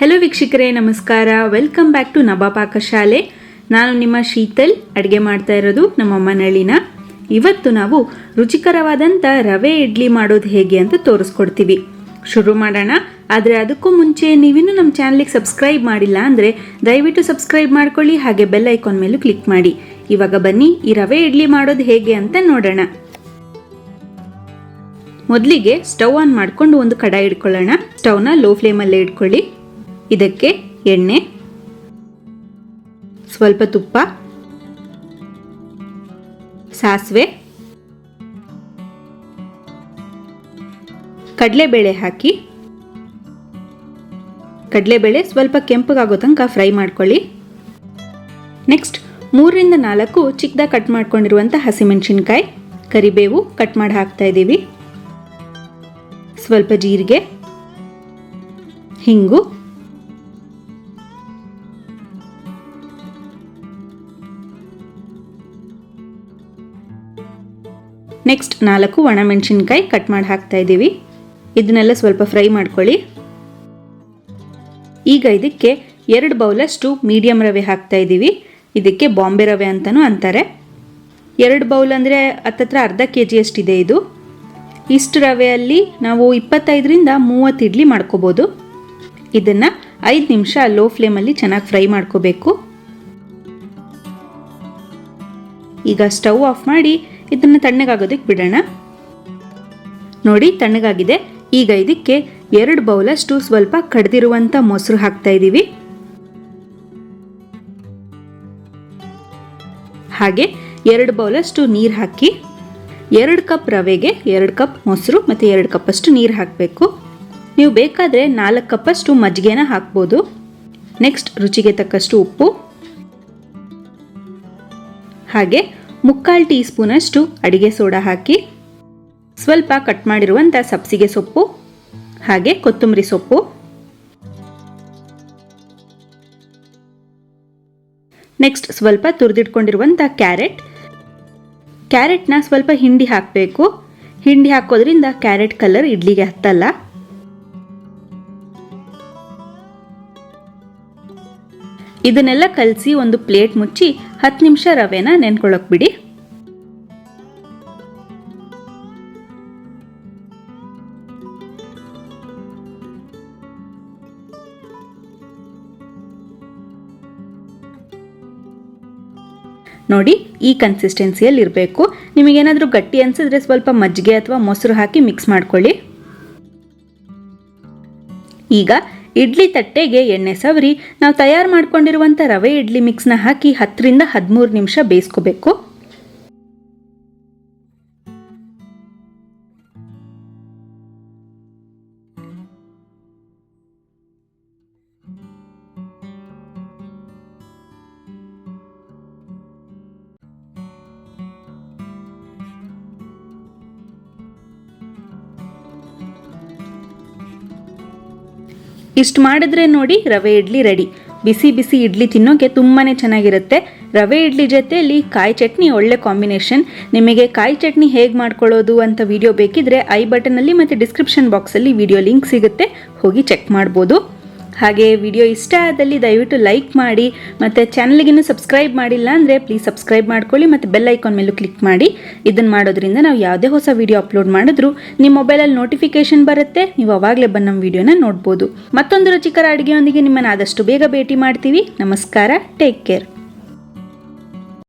Hello ವೀಕ್ಷಕರೇ, ನಮಸ್ಕಾರ. Welcome back to ನಬಾ ಪಾಕಶಾಲೆ ನಾನು ನಿಮ್ಮ ಶೀತಲ್. ಅಡುಗೆ ಮಾಡ್ತಾ ಇರೋದು ನಮ್ಮ ಮನಳ್ಳಿನ ಇವತ್ತು ನಾವು ರುಚಿಕರವಾದಂಥ ರವೆ ಇಡ್ಲಿ ಮಾಡೋದು ಹೇಗೆ ಅಂತ ತೋರಿಸ್ಕೊಡ್ತೀವಿ. ಶುರು ಮಾಡೋಣ. ಆದರೆ ಅದಕ್ಕೂ ಮುಂಚೆ ನೀವಿನ್ನೂ ನಮ್ಮ ಚಾನಲಿಗೆ ಸಬ್ಸ್ಕ್ರೈಬ್ ಮಾಡಿಲ್ಲ ಅಂದರೆ ದಯವಿಟ್ಟು ಸಬ್ಸ್ಕ್ರೈಬ್ ಮಾಡ್ಕೊಳ್ಳಿ, ಹಾಗೆ ಬೆಲ್ ಐಕಾನ್ ಮೇಲೂ ಕ್ಲಿಕ್ ಮಾಡಿ. ಇವಾಗ ಬನ್ನಿ, ಈ ರವೆ ಇಡ್ಲಿ ಮಾಡೋದು ಹೇಗೆ ಅಂತ ನೋಡೋಣ. ಮೊದಲಿಗೆ ಸ್ಟವ್ ಆನ್ ಮಾಡಿಕೊಂಡು ಒಂದು ಕಡಾಯಿ ಇಟ್ಕೊಳ್ಳೋಣ. ಸ್ಟವ್ನ ಲೋ ಫ್ಲೇಮಲ್ಲೇ ಇಟ್ಕೊಳ್ಳಿ. ಇದಕ್ಕೆ ಎಣ್ಣೆ, ಸ್ವಲ್ಪ ತುಪ್ಪ, ಸಾಸಿವೆ, ಕಡಲೆಬೇಳೆ ಹಾಕಿ. ಕಡಲೆಬೇಳೆ ಸ್ವಲ್ಪ ಕೆಂಪಗಾಗೋ ತನಕ ಫ್ರೈ ಮಾಡ್ಕೊಳ್ಳಿ. ನೆಕ್ಸ್ಟ್ ಮೂರರಿಂದ ನಾಲ್ಕು ಚಿಕ್ಕದಾಗಿ ಕಟ್ ಮಾಡ್ಕೊಂಡಿರುವಂಥ ಹಸಿಮೆಣಸಿನ್ಕಾಯಿ, ಕರಿಬೇವು ಕಟ್ ಮಾಡಿ ಹಾಕ್ತಾ ಇದ್ದೀವಿ. ಸ್ವಲ್ಪ ಜೀರಿಗೆ, ಹಿಂಗು ನೆಕ್ಸ್ಟ್ ನಾಲ್ಕು ಒಣಮೆಣಸಿನ್ಕಾಯಿ ಕಟ್ ಮಾಡಿ ಹಾಕ್ತಾ ಇದ್ದೀವಿ. ಇದನ್ನೆಲ್ಲ ಸ್ವಲ್ಪ ಫ್ರೈ ಮಾಡ್ಕೊಳ್ಳಿ. ಈಗ ಇದಕ್ಕೆ ಎರಡು ಬೌಲಷ್ಟು ಮೀಡಿಯಮ್ ರವೆ ಹಾಕ್ತಾ ಇದ್ದೀವಿ. ಇದಕ್ಕೆ ಬಾಂಬೆ ರವೆ ಅಂತಲೂ ಅಂತಾರೆ. ಎರಡು ಬೌಲ್ ಅಂದರೆ ಹತ್ತತ್ರ ಅರ್ಧ ಕೆ ಜಿಯಷ್ಟಿದೆ ಇದು. ಇಷ್ಟು ರವೆಯಲ್ಲಿ ನಾವು ಇಪ್ಪತ್ತೈದರಿಂದ ಮೂವತ್ತು ಇಡ್ಲಿ ಮಾಡ್ಕೋಬೋದು. ಇದನ್ನು ಐದು ನಿಮಿಷ ಲೋ ಫ್ಲೇಮಲ್ಲಿ ಚೆನ್ನಾಗಿ ಫ್ರೈ ಮಾಡ್ಕೋಬೇಕು. ಈಗ ಸ್ಟವ್ ಆಫ್ ಮಾಡಿ ಇದನ್ನು ತಣ್ಣಗಾಗೋದಕ್ಕೆ ಬಿಡೋಣ. ನೋಡಿ, ತಣ್ಣಗಾಗಿದೆ. ಈಗ ಇದಕ್ಕೆ ಎರಡು ಬೌಲಷ್ಟು ಸ್ವಲ್ಪ ಕಡ್ದಿರುವಂಥ ಮೊಸರು ಹಾಕ್ತಾ ಇದ್ದೀವಿ ಹಾಗೆ ಎರಡು ಬೌಲಷ್ಟು ನೀರು ಹಾಕಿ, ಎರಡು ಕಪ್ ರವೆಗೆ ಎರಡು ಕಪ್ ಮೊಸರು ಮತ್ತು ಎರಡು ಕಪ್ಪಷ್ಟು ನೀರು ಹಾಕಬೇಕು. ನೀವು ಬೇಕಾದರೆ ನಾಲ್ಕು ಕಪ್ಪಷ್ಟು ಮಜ್ಜಿಗೆನ ಹಾಕ್ಬೋದು. ನೆಕ್ಸ್ಟ್ ರುಚಿಗೆ ತಕ್ಕಷ್ಟು ಉಪ್ಪು. ಹಾಗೆ ಮುಕ್ಕಾಲು ಟೀ ಸ್ಪೂನಷ್ಟು ಅಡಿಗೆ ಸೋಡಾ ಹಾಕಿ ಸ್ವಲ್ಪ ಕಟ್ ಮಾಡಿರುವಂಥ ಸಬ್ಸಿಗೆ ಸೊಪ್ಪು, ಹಾಗೆ ಕೊತ್ತಂಬರಿ ಸೊಪ್ಪು. ನೆಕ್ಸ್ಟ್ ಸ್ವಲ್ಪ ತುರಿದಿಟ್ಕೊಂಡಿರುವಂಥ ಕ್ಯಾರೆಟ್. ಕ್ಯಾರೆಟ್ನ ಸ್ವಲ್ಪ ಹಿಂಡಿ ಹಾಕಬೇಕು. ಹಿಂಡಿ ಹಾಕೋದ್ರಿಂದ ಕ್ಯಾರೆಟ್ ಕಲರ್ ಇಡ್ಲಿಗೆ ಹತ್ತಲ್ಲ. ಇದನ್ನೆಲ್ಲ ಕಲಸಿ ಒಂದು ಪ್ಲೇಟ್ ಮುಚ್ಚಿ ಹತ್ತು ನಿಮಿಷ ರವೆನ ನೆನ್ಕೊಳ್ಳೋಕೆ ಬಿಡಿ. ನೋಡಿ, ಈ ಕನ್ಸಿಸ್ಟೆನ್ಸಿಯಲ್ಲಿ ಇರಬೇಕು. ನಿಮಗೇನಾದರೂ ಗಟ್ಟಿ ಅನಿಸಿದ್ರೆ ಸ್ವಲ್ಪ ಮಜ್ಜಿಗೆ ಅಥವಾ ಮೊಸರು ಹಾಕಿ ಮಿಕ್ಸ್ ಮಾಡ್ಕೊಳ್ಳಿ. ಈಗ ಇಡ್ಲಿ ತಟ್ಟೆಗೆ ಎಣ್ಣೆ ಸವರಿ, ನಾವು ತಯಾರು ಮಾಡ್ಕೊಂಡಿರುವಂಥ ರವೆ ಇಡ್ಲಿ ಮಿಕ್ಸ್ನ ಹಾಕಿ ಹತ್ತರಿಂದ ಹದಿಮೂರು ನಿಮಿಷ ಬೇಯಿಸ್ಕೋಬೇಕು. ಇಷ್ಟು ಮಾಡಿದ್ರೆ ನೋಡಿ ರವೆ ಇಡ್ಲಿ ರೆಡಿ ಬಿಸಿ ಬಿಸಿ ಇಡ್ಲಿ ತಿನ್ನೋಕೆ ತುಂಬಾ ಚೆನ್ನಾಗಿರುತ್ತೆ. ರವೆ ಇಡ್ಲಿ ಜೊತೆಯಲ್ಲಿ ಕಾಯಿ ಚಟ್ನಿ ಒಳ್ಳೆ ಕಾಂಬಿನೇಷನ್ ನಿಮಗೆ ಕಾಯಿ ಚಟ್ನಿ ಹೇಗೆ ಮಾಡ್ಕೊಳ್ಳೋದು ಅಂತ ವಿಡಿಯೋ ಬೇಕಿದ್ರೆ ಐ ಬಟನಲ್ಲಿ ಮತ್ತು ಡಿಸ್ಕ್ರಿಪ್ಷನ್ ಬಾಕ್ಸಲ್ಲಿ ವಿಡಿಯೋ ಲಿಂಕ್ ಸಿಗುತ್ತೆ. ಹೋಗಿ ಚೆಕ್ ಮಾಡ್ಬೋದು. ಹಾಗೆ ವಿಡಿಯೋ ಇಷ್ಟ ಆದಲ್ಲಿ ದಯವಿಟ್ಟು ಲೈಕ್ ಮಾಡಿ ಮತ್ತು ಚಾನಲ್ಗಿನ್ನೂ ಸಬ್ಸ್ಕ್ರೈಬ್ ಮಾಡಿಲ್ಲ ಅಂದರೆ ಪ್ಲೀಸ್ ಸಬ್ಸ್ಕ್ರೈಬ್ ಮಾಡ್ಕೊಳ್ಳಿ ಮತ್ತು ಬೆಲ್ ಐಕಾನ್ ಮೇಲೂ ಕ್ಲಿಕ್ ಮಾಡಿ. ಇದನ್ನು ಮಾಡೋದ್ರಿಂದ ನಾವು ಯಾವುದೇ ಹೊಸ ವಿಡಿಯೋ ಅಪ್ಲೋಡ್ ಮಾಡಿದ್ರು ನಿಮ್ಮ ಮೊಬೈಲಲ್ಲಿ ನೋಟಿಫಿಕೇಶನ್ ಬರುತ್ತೆ, ನೀವು ಅವಾಗಲೇ ಬಂದು ನಮ್ಮ ವಿಡಿಯೋನ ನೋಡ್ಬೋದು. ಮತ್ತೊಂದು ರುಚಿಕರ ಅಡುಗೆಯೊಂದಿಗೆ ನಿಮ್ಮನ್ನು ಆದಷ್ಟು ಬೇಗ ಭೇಟಿ ಮಾಡ್ತೀವಿ. ನಮಸ್ಕಾರ ಟೇಕ್ ಕೇರ್